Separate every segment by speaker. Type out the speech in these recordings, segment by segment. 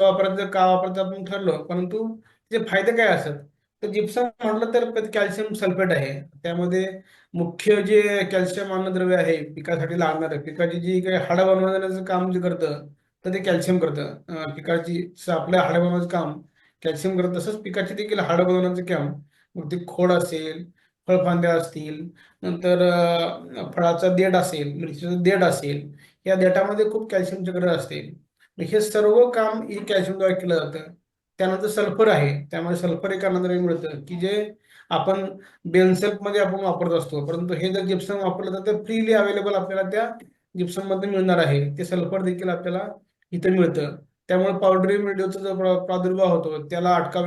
Speaker 1: वापरायचं का वापरायचं आपण ठरलो. परंतु त्याचे फायदे काय असतात? तर जिप्सम म्हटलं तर कॅल्शियम सल्फेट आहे. त्यामध्ये मुख्य जे कॅल्शियम अन्नद्रव्य आहे पिकासाठी लागणार पिकाची जी काही हाडं बनवण्याचं काम जे करतं तर ते कॅल्शियम करतं. पिकाची आपल्या हाडं बनवण्याचं काम कॅल्शियम करत. तसंच पिकाची देखील हाडं बनवण्याचं काम. मग ते खोड असेल फळफांद्या असतील नंतर फळाचा देठ असेल मिरचीचा देठ असेल या देठामध्ये खूप कॅल्शियमची गरज असते हे सर्व काम हे कॅल्शियमद्वारे केलं जातं. त्यानंतर सल्फर आहे. त्यामुळे सल्फर एक अन्नद्रव्य मिळतं की जे आपण बेनसेल्फमध्ये आपण वापरत असतो. परंतु हे जर जिप्सम वापरलं तर ते फ्रीली अवेलेबल आपल्याला त्या जिप्सममध्ये मिळणार आहे. ते सल्फर देखील आपल्याला इथं मिळतं. त्यामुळे पावडरी मिडिओचा जो प्रादुर्भाव होतो त्याला अटकाव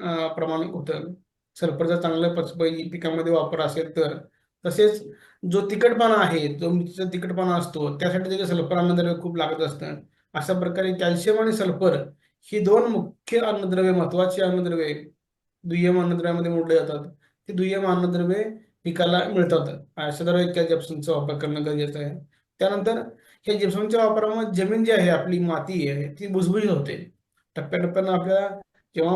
Speaker 1: अं, प्रमाण होतं. सल्फरचा चांगलं पचपै पिकामध्ये वापर असेल तर. तसेच जो तिखटपणा आहे जो मिरचीचा तिखटपणा असतो त्यासाठी देखील सल्फर अन्नद्रव्य खूप लागत असतं. अशा प्रकारे कॅल्शियम आणि सल्फर ही दोन मुख्य अन्नद्रव्ये महत्वाची अन्नद्रव्ये दुय्यम अन्नद्रव्यामध्ये मोडले जातात. ती दुय्यम अन्नद्रव्ये पिकाला मिळतात. अशा द्रव्ये जिप्समचा वापर करणं गरजेचं आहे. त्यानंतर हे जिप्समच्या वापरामुळे जमीन जी आहे आपली माती आहे ती भुसभुशीत होते. टप्प्याटप्प्यानं आपल्याला जेव्हा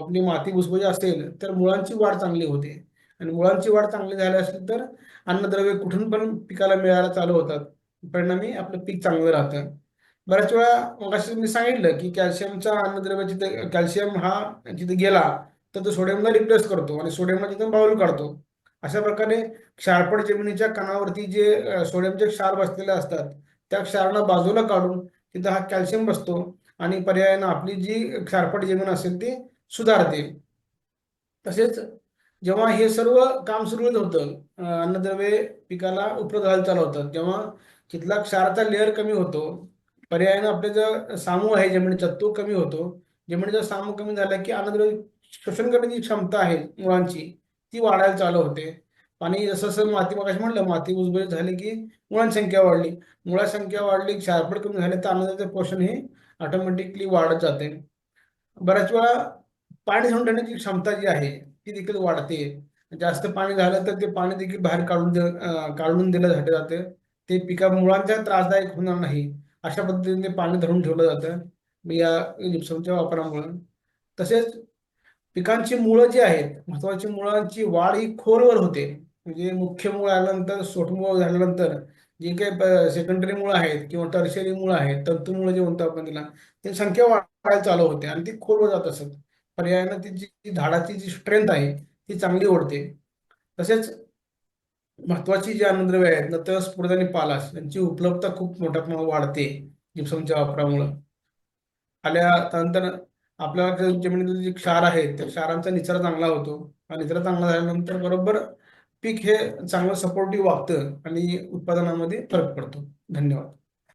Speaker 1: आपली माती भुसभुशी असेल तर मुळांची वाढ चांगली होते. आणि मुळांची वाढ चांगली झाली असेल तर अन्नद्रव्ये कुठून पण पिकाला मिळायला चालू होतात. परिणामी आपलं पीक चांगलं राहतं. बऱ्याच वेळा मगाशी मी सांगितलं की कॅल्शियमचा अन्नद्रव्य जिथे कॅल्शियम हा जिथे गेला तर तो सोडियमला रिप्लेस करतो आणि सोडियमला तिथून बाऊल काढतो. अशा प्रकारे क्षारपड जमिनीच्या कणावरती जे सोडियमचे क्षार बसलेले असतात त्या क्षाराला बाजूला काढून तिथं हा कॅल्शियम बसतो आणि पर्यायानं आपली जी क्षारपट जमीन असेल ती सुधारते. तसेच जेव्हा हे सर्व काम सुरू होतं अन्नद्रव्ये पिकाला उपलब्ध व्हायला चालू होतात जेव्हा तिथला क्षाराचा लेअर कमी होतो पर्यायानं आपलं जो सामूह आहे जमिनीचा म्हणजे तो कमी होतो जमिनीचा म्हणजे सामू कमी झाला की अन्नद्रव्य शोषण करण्याची क्षमता आहे मुळांची ती वाढायला चालू होते. आणि जसं जसं माती मगाशी म्हणलं माती भुसभुशीत झाली की मुळांची संख्या वाढली. मुळा संख्या वाढली क्षारपड कमी झाले तर अन्नद्रव्याचे पोषण हे ऑटोमॅटिकली वाढत जाते. बऱ्याच वेळा पाणी धरून ठेवण्याची क्षमता जी आहे ती देखील वाढते. जास्त पाणी झालं तर ते पाणी देखील बाहेर काढून काढून दिलं जाते. ते पिका मुळांच्या त्रासदायक होणार नाही. अशा पद्धतीने पाणी धरून ठेवलं जातं. या जिप्समच्या वापरामुळे. तसेच पिकांची मुळं जी आहेत महत्वाची मुळांची वाढ ही खोलवर होते. म्हणजे मुख्य मूळ आल्यानंतर सोटमूळ झाल्यानंतर जे काही सेकंडरी मुळं आहेत किंवा टर्शरी मुळं आहेत तंतुमुळं जे म्हणतो आपण तिला ते संख्या वाढायला चालू होते आणि ती खोलवर जात असत. पर्यायानं ती जी झाडाची जी स्ट्रेंथ आहे ती चांगली ओढते. तसेच महत्वाची जी अन्नद्रव्य आहेत नत्र स्फुरद आणि पालाश यांची उपलब्धता खूप मोठ्या प्रमाणात वाढते जिप्समच्या वापरामुळं. आल्या त्यानंतर आपल्या जमिनीतील जे क्षार आहे त्या क्षारांचा निचरा चांगला होतो. आणि निचरा चांगला झाल्यानंतर बरोबर पीक हे चांगलं सपोर्टिव्ह वागतं आणि उत्पादनामध्ये फरक पडतो. धन्यवाद.